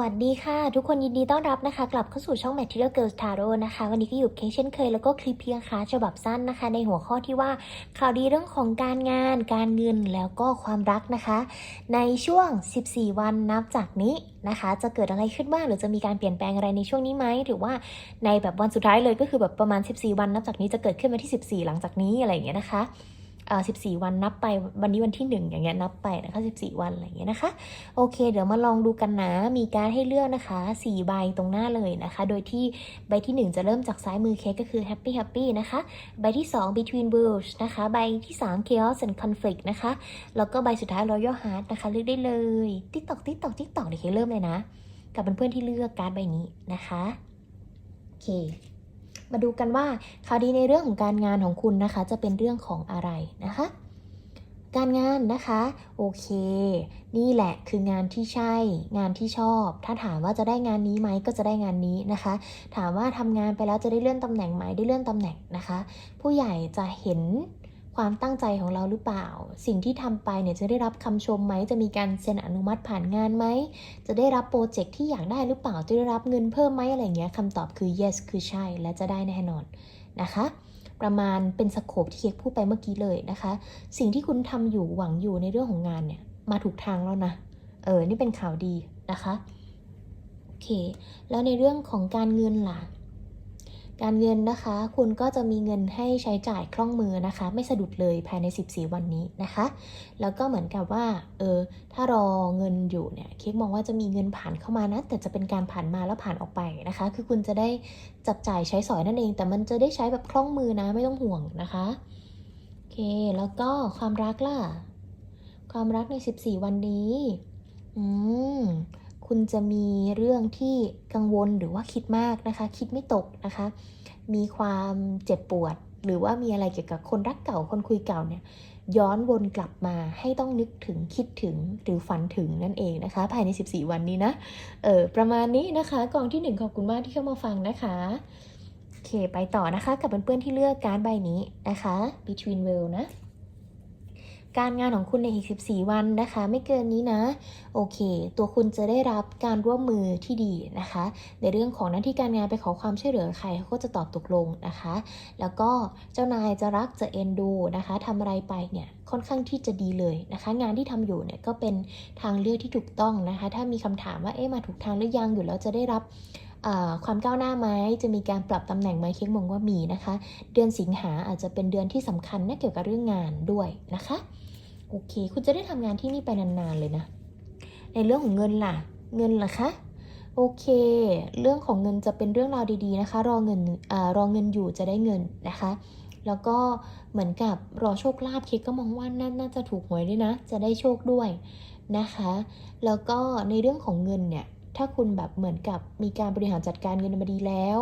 วัสดีค่ะ ทุกคนยินดีต้อนรับนะคะ กลับเข้าสู่ช่อง Material Girls Tarot นะคะ วันนี้ก็อยู่เคเช่นเคยแล้วก็คลิปเพียงค่ะฉบับสั้นนะคะ ในหัวข้อที่ว่าข่าวดีเรื่องของการงาน การเงินแล้วก็ความรักนะคะ ในช่วง 14 วันนับจากนี้นะคะ จะเกิดอะไรขึ้นบ้างหรือจะมีการเปลี่ยนแปลงอะไรในช่วงนี้ไหมหรือว่าในแบบวันสุดท้ายเลยก็คือแบบประมาณ 14 วันนับจากนี้จะเกิดขึ้นวันที่ 14 หลังจากนี้อะไรอย่างเงี้ยนะคะ 14 วันนับไปวันนี้วันที่ 1 อย่างเงี้ยนับไปนะคะ14 วันอะไรอย่างเงี้ยนะคะ โอเค เดี๋ยวมาลองดูกันนะ มีการให้เลือกนะคะ4ใบตรงหน้าเลยนะคะ โดยที่ใบที่ 1 จะเริ่มจากซ้ายมือเค้กก็คือ happy happy นะคะ ใบที่ 2 between worlds นะคะ ใบที่ 3 chaos and conflict นะคะ แล้วก็ใบสุดท้าย royal heart นะคะเลือกได้เลยติ๊กตอกติ๊กตอกติ๊กตอกเดี๋ยวเค้กเริ่มเลยนะ กับเพื่อนๆที่เลือกการ์ดใบนี้นะคะโอเค มาดูกันว่าข่าวดีในเรื่องของการงานของคุณนะคะ จะเป็นเรื่องของอะไรนะคะ การงานนะคะ โอเค นี่แหละคืองานที่ใช่ งานที่ชอบ ถ้าถามว่าจะได้งานนี้ไหมก็จะได้งานนี้นะคะ ถามว่าทำงานไปแล้วจะได้เลื่อนตำแหน่งไหมได้เลื่อนตำแหน่งนะคะ ผู้ใหญ่จะเห็น ความตั้งใจของเราหรือเปล่า สิ่งที่ทำไปเนี่ยจะได้รับคำชมไหม จะมีการเซ็นอนุมัติผ่านงานไหม จะได้รับโปรเจกต์ที่อยากได้หรือเปล่า จะได้รับเงินเพิ่มไหมอะไรเงี้ยคำตอบคือ yes คือใช่ และจะได้แน่นอนนะคะ ประมาณเป็นสโคปที่เค้กพูดไปเมื่อกี้เลยนะคะ สิ่งที่คุณทำอยู่หวังอยู่ในเรื่องของงานเนี่ยมาถูกทางแล้วนะ เออ นี่เป็นข่าวดีนะคะ โอเค แล้วในเรื่องของการเงินล่ะ การเงินนะคะ คุณก็จะมีเงินให้ใช้จ่ายคล่องมือนะคะ ไม่สะดุดเลยภายใน 14 วันนี้นะคะ แล้วก็เหมือนกับว่าเออถ้ารอเงินอยู่เนี่ยเค้กมองว่าจะมีเงินผ่านเข้ามานะแต่จะเป็นการผ่านมาแล้วผ่านออกไปนะคะ คือคุณจะได้จับจ่ายใช้สอยนั่นเอง แต่มันจะได้ใช้แบบคล่องมือนะไม่ต้องห่วงนะคะโอเคแล้วก็ความรักล่ะ ความรักใน 14 วันนี้ อืม คุณจะมีเรื่องที่กังวลหรือว่าคิดมากนะคะ คิดไม่ตกนะคะ มีความเจ็บปวด หรือว่ามีอะไรเกี่ยวกับคนรักเก่าคนคุยเก่าเนี่ยย้อนวนกลับมาให้ต้องนึกถึงคิดถึงหรือฝันถึงนั่นเองนะคะ ภายใน 14 วันนี้นะเออประมาณนี้นะคะ กองที่หนึ่งขอบคุณมากที่เข้ามาฟังนะคะโอเคไปต่อนะคะ กับเพื่อนๆที่เลือกการใบนี้นะคะ between well นะ การงานของคุณในอีก 14 วันนะคะ ไม่เกินนี้นะ โอเค ตัวคุณจะได้รับการร่วมมือที่ดีนะคะ ในเรื่องของหน้าที่การงานไปขอความช่วยเหลือใครเขาก็จะตอบตกลงนะคะ แล้วก็เจ้านายจะรักจะเอ็นดูนะคะทำอะไรไปเนี่ยค่อนข้างที่จะดีเลยนะคะ งานที่ทำอยู่เนี่ยก็เป็นทางเลือกที่ถูกต้องนะคะ ถ้ามีคำถามว่าเอ๊ะมาถูกทางหรือยังอยู่แล้วจะได้รับ ความก้าวหน้าไหมจะมีการปรับตำแหน่งไหมเค้กมองว่ามีนะคะ เดือนสิงหาอาจจะเป็นเดือนที่สำคัญนะเกี่ยวกับเรื่องงานด้วยนะคะโอเค คุณจะได้ทำงานที่นี่ไปนานๆเลยนะ ในเรื่องของเงินล่ะ เงินล่ะคะโอเค เรื่องของเงินจะเป็นเรื่องราวดีๆนะคะ รอเงินอรอเงินอยู่จะได้เงินนะคะ แล้วก็เหมือนกับรอโชคลาภเค้กก็มองว่าน่าน่าจะถูกหวยด้วยนะ จะได้โชคด้วยนะคะ แล้วก็ในเรื่องของเงินเนี่ย ถ้าคุณแบบเหมือนกับมีการบริหารจัดการเงินมาดีแล้ว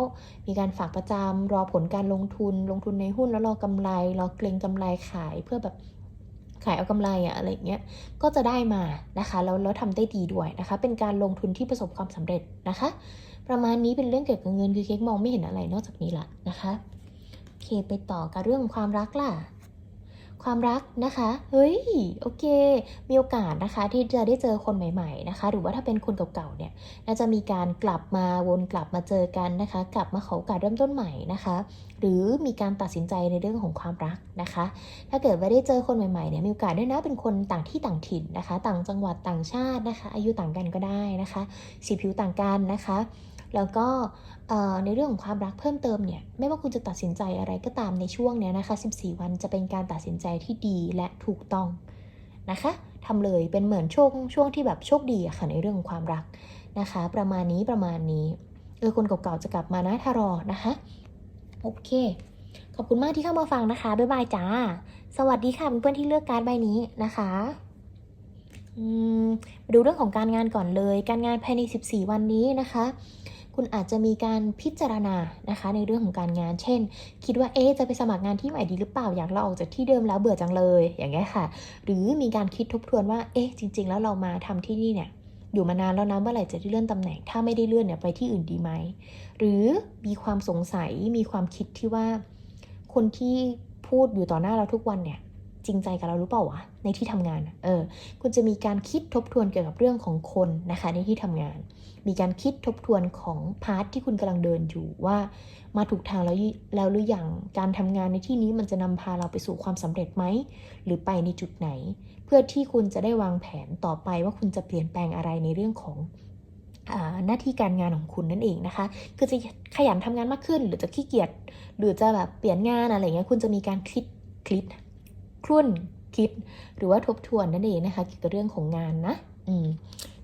มีการฝากประจำรอผลการลงทุน ลงทุนในหุ้นแล้วรอกำไร รอเกรงกำไรขายเพื่อแบบขายเอากำไรอะอะไรเงี้ย ก็จะได้มานะคะ แล้วแล้วทำได้ดีด้วยนะคะ เป็นการลงทุนที่ประสบความสำเร็จนะคะ ประมาณนี้เป็นเรื่องเกี่ยวกับเงินคือเค้กมองไม่เห็นอะไรนอกจากนี้ละนะคะ โอเคไปต่อกับเรื่องความรักล่ะ ความรักนะคะ เฮ้ย โอเค มีโอกาสนะคะที่จะได้เจอคนใหม่ๆนะคะ หรือว่าถ้าเป็นคนเก่าๆ เนี่ย น่าจะมีการกลับมาวนกลับมาเจอกันนะคะ กลับมาขอโอกาสเริ่มต้นใหม่นะคะ หรือมีการตัดสินใจในเรื่องของความรักนะคะ ถ้าเกิดว่าได้เจอคนใหม่ๆ เนี่ย มีโอกาสด้วยนะเป็นคนต่างที่ต่างถิ่นนะคะ ต่างจังหวัดต่างชาตินะคะ อายุต่างกันก็ได้นะคะ สีผิวต่างกันนะคะ แล้วก็ในเรื่องของความรักเพิ่มเติมเนี่ยไม่ว่าคุณจะตัดสินใจอะไรก็ตามในช่วงเนี้ยนะคะ 14 วันจะเป็นการตัดสินใจที่ดีและถูกต้องนะคะทำเลยเป็นเหมือนช่วงช่วงที่แบบโชคดีอะค่ะในเรื่องของความรักนะคะ ประมาณนี้ประมาณนี้เออคนเก่าๆจะกลับมานะถ้ารอนะคะโอเคขอบคุณมากที่เข้ามาฟังนะคะ บ๊ายบายจ้า สวัสดีค่ะเพื่อนๆที่เลือกการดใบนี้นะคะอืมมาดูเรื่องของการงานก่อนเลย การงานภายใน 14 วันนี้นะคะ คุณอาจจะมีการพิจารณานะคะ ในเรื่องของการงาน เช่น คิดว่าเอ๊จะไปสมัครงานที่ใหม่ดีหรือเปล่าอยากเราออกจากที่เดิมแล้วเบื่อจังเลย อย่างเงี้ยค่ะ หรือมีการคิดทบทวนว่าเอ๊จริง ๆ แล้วเรามาทำที่นี่เนี่ยอยู่มานานแล้วนะเมื่อไหร่จะได้เลื่อนตำแหน่ง ถ้าไม่ได้เลื่อนเนี่ยไปที่อื่นดีไหม หรือมีความสงสัยมีความคิดที่ว่า คนที่พูดอยู่ต่อหน้าเราทุกวันเนี่ย จริงใจกับเราหรือเปล่าวะในที่ทำงาน เออ คุณจะมีการคิดทบทวนเกี่ยวกับเรื่องของคนนะคะในที่ทำงาน มีการคิดทบทวนของพาร์ทที่คุณกำลังเดินอยู่ว่า มาถูกทางแล้วแล้วหรือยังการทำงานในที่นี้มันจะนำพาเราไปสู่ความสำเร็จไหมหรือไปในจุดไหน เพื่อที่คุณจะได้วางแผนต่อไปว่าคุณจะเปลี่ยนแปลงอะไรในเรื่องของหน้าที่การงานของคุณนั่นเองนะคะ คือจะขยันทำงานมากขึ้น หรือจะขี้เกียจหรือจะแบบเปลี่ยนงานอะไรเงี้ยคุณจะมีการคิดคิดครุ่นคิด หรือว่าทบทวนนั่นเองนะคะเกี่ยวกับเรื่องของงานนะ อืม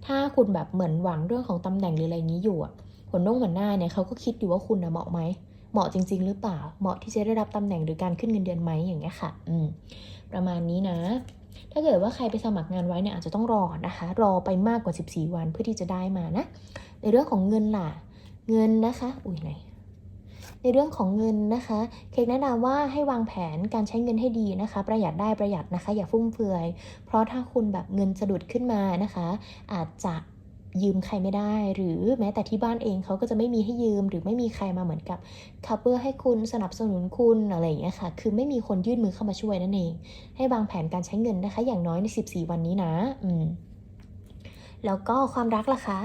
ถ้าคุณแบบเหมือนหวังเรื่องของตำแหน่งหรืออะไรอย่างนี้อยู่อะหัวน้องหัวหน้าเนี่ยเขาก็คิดอยู่ว่าคุณนะเหมาะไหมเหมาะจริง ๆ หรือเปล่า เหมาะที่จะได้รับตำแหน่งหรือการขึ้นเงินเดือนไหมอย่างเงี้ยค่ะ อืม ประมาณนี้นะ ถ้าเกิดว่าใครไปสมัครงานไว้เนี่ยอาจจะต้องรอนะคะ รอไปมากกว่า 14 วันเพื่อที่จะได้มานะ ในเรื่องของเงินล่ะ เงินนะคะ อุ้ยไหน ในเรื่องของเงินนะคะ เค้กแนะนำว่าให้วางแผนการใช้เงินให้ดีนะคะ ประหยัดได้ประหยัดนะคะ อย่าฟุ่มเฟือย เพราะถ้าคุณแบบเงินสะดุดขึ้นมานะคะ อาจจะยืมใครไม่ได้ หรือแม้แต่ที่บ้านเองเขาก็จะไม่มีให้ยืม หรือไม่มีใครมาเหมือนกับคัพเปอร์ให้คุณสนับสนุนคุณอะไรอย่างเงี้ยค่ะ คือไม่มีคนยื่นมือเข้ามาช่วยนั่นเอง ให้วางแผนการใช้เงินนะคะ อย่างน้อยใน 14 วันนี้นะ อืม แล้วก็ความรักล่ะคะ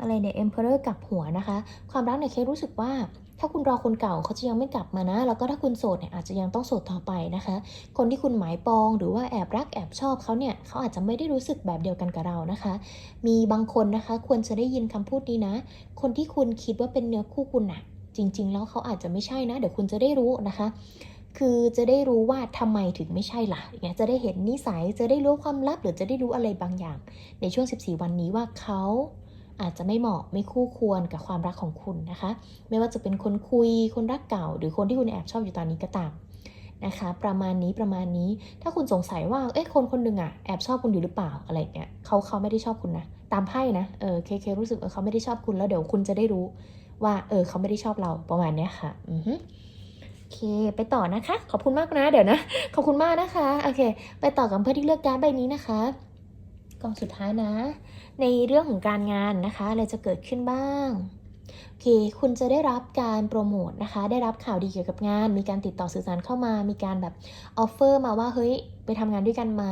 อะไรเนี่ย Emperor กลับหัวนะคะ ความรักเนี่ยเครู้สึกว่าถ้าคุณรอคนเก่าเขาจะยังไม่กลับมานะ แล้วก็ถ้าคุณโสดเนี่ยอาจจะยังต้องโสดต่อไปนะคะ คนที่คุณหมายปองหรือว่าแอบรักแอบชอบเขาเนี่ยเขาอาจจะไม่ได้รู้สึกแบบเดียวกันกับเรานะคะ มีบางคนนะคะควรจะได้ยินคำพูดนี้นะ คนที่คุณคิดว่าเป็นเนื้อคู่คุณน่ะ จริง ๆ แล้วเขาอาจจะไม่ใช่นะ เดี๋ยวคุณจะได้รู้นะคะคือจะได้รู้ว่าทำไมถึงไม่ใช่ล่ะอย่างเงี้ยจะได้เห็นนิสัย จะได้รู้ความลับ หรือจะได้รู้อะไรบางอย่าง ในช่วง 14 วันนี้ว่าเขา อาจจะไม่เหมาะไม่คู่ควรกับความรักของคุณนะคะ ไม่ว่าจะเป็นคนคุยคนรักเก่า หรือคนที่คุณแอบชอบอยู่ตอนนี้ก็ตามนะคะ ประมาณนี้ประมาณนี้ถ้าคุณสงสัยว่าเอ๊ะคนคนหนึ่งอะแอบชอบคุณอยู่หรือเปล่าอะไรเงี้ยเขาเขาไม่ได้ชอบคุณนะตามไพ่นะเออเคเครู้สึกว่าเขาไม่ได้ชอบคุณแล้วเดี๋ยวคุณจะได้รู้ว่าเออเขาไม่ได้ชอบเราประมาณเนี้ยค่ะอือฮึโอเค ไปต่อนะคะ ขอบคุณมากนะ เดี๋ยวนะ ขอบคุณมากนะคะ โอเค ไปต่อกับเพื่อนที่เลือกการดใบนี้นะคะ กองสุดท้ายนะ ในเรื่องของการงานนะคะอะไรจะเกิดขึ้นบ้างโอเคคุณจะได้รับการโปรโมทนะคะ ได้รับข่าวดีเกี่ยวกับงาน มีการติดต่อสื่อสารเข้ามา มีการแบบออฟเฟอร์มาว่าเฮ้ยไปทำงานด้วยกันไหม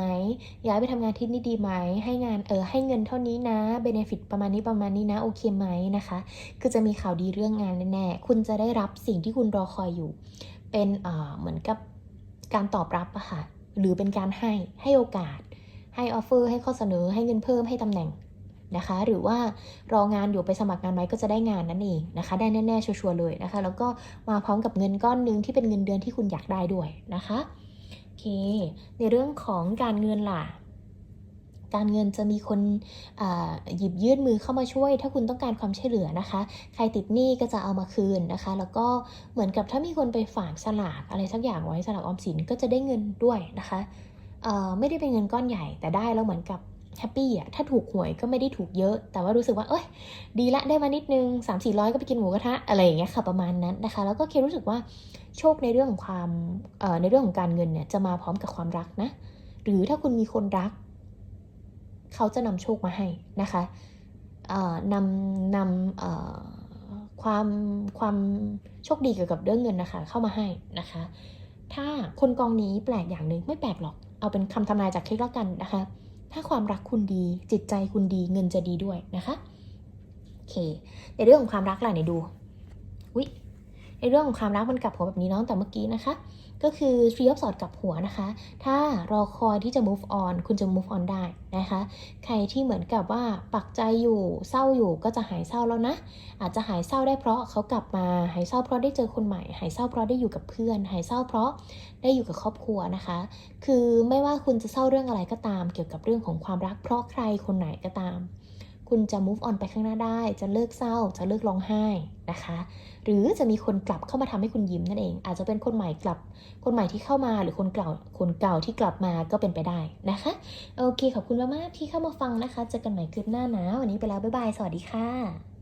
ย้ายไปทำงานที่นี่ดีไหมให้งานเออให้เงินเท่านี้นะเบเนฟิตประมาณนี้ประมาณนี้นะโอเคไหมนะคะ คือจะมีข่าวดีเรื่องงานแน่ๆคุณจะได้รับสิ่งที่คุณรอคอยอยู่ เป็นเอ่อเหมือนกับการตอบรับอะค่ะหรือเป็นการให้ให้โอกาส ให้ออฟเฟอร์ให้ข้อเสนอให้เงินเพิ่มให้ตำแหน่งนะคะ หรือว่ารองานอยู่ไปสมัครงานไหมก็จะได้งานนั่นเองนะคะ ได้แน่ๆชัวร์เลยนะคะ แล้วก็มาพร้อมกับเงินก้อนหนึงที่เป็นเงินเดือนที่คุณอยากได้ด้วยนะคะโอเค ในเรื่องของการเงินล่ะการเงินจะมีคนหยิบยื่นมือเข้ามาช่วย ถ้าคุณต้องการความช่วยเหลือนะคะ ใครติดหนี้ก็จะเอามาคืนนะคะ แล้วก็เหมือนกับถ้ามีคนไปฝากสลากอะไรสักอย่างไว้สลากออมสินก็จะได้เงินด้วยนะคะ ไม่ได้เป็นเงินก้อนใหญ่แต่ได้แล้วเหมือนกับแฮปปี้อะถ้าถูกหวยก็ไม่ได้ถูกเยอะ แต่ว่ารู้สึกว่าเอ้ย ดีละได้มานิดนึง 3 4 0 0 ก็ไปกินหมูกระทะอะไรอย่างเงี้ยค่ะประมาณนั้นนะคะ แล้วก็เครู้สึกว่าโชคในเรื่องของความในเรื่องของการเงินเนี่ยจะมาพร้อมกับความรักนะ หรือถ้าคุณมีคนรัก เขาจะนำโชคมาให้นะคะนำนำความความโชคดีเกี่ยวกับเรื่องเงินนะคะ เข้ามาให้นะคะ ถ้าคนกองนี้แปลกอย่างหนึ่งไม่แปลกหรอก เอาเป็นคำทำนายจากเค้กแล้วกันนะคะ ถ้าความรักคุณดีจิตใจคุณดีเงินจะดีด้วยนะคะโอเค ในเรื่องของความรักล่ะไหนดูวิในเรื่องของความรักมันกลับหัวแบบนี้เน้องแต่เมื่อกี้นะคะ ก็คือ tree of Swords กับหัวนะคะ ถ้ารอคอยที่จะ move on คุณจะ move on ได้นะคะ ใครที่เหมือนกับว่าปักใจอยู่เศร้าอยู่ก็จะหายเศร้าแล้วนะ อาจจะหายเศร้าได้เพราะเขากลับมา หายเศร้าเพราะได้เจอคนใหม่ หายเศร้าเพราะได้อยู่กับเพื่อน หายเศร้าเพราะได้อยู่กับครอบครัวนะคะ คือไม่ว่าคุณจะเศร้าเรื่องอะไรก็ตาม เกี่ยวกับเรื่องของความรักเพราะใครคนไหนก็ตาม คุณจะ move on ไปข้างหน้าได้ จะเลิกเศร้า จะเลิกร้องไห้นะคะ หรือจะมีคนกลับเข้ามาทำให้คุณยิ้มนั่นเอง อาจจะเป็นคนใหม่กลับ คนใหม่ที่เข้ามาหรือคนเก่า คนเก่าที่กลับมาก็เป็นไปได้นะคะ โอเค ขอบคุณมากๆที่เข้ามาฟังนะคะ เจอกันใหม่คลิปหน้านะ วันนี้ไปแล้ว บ๊ายบาย สวัสดีค่ะ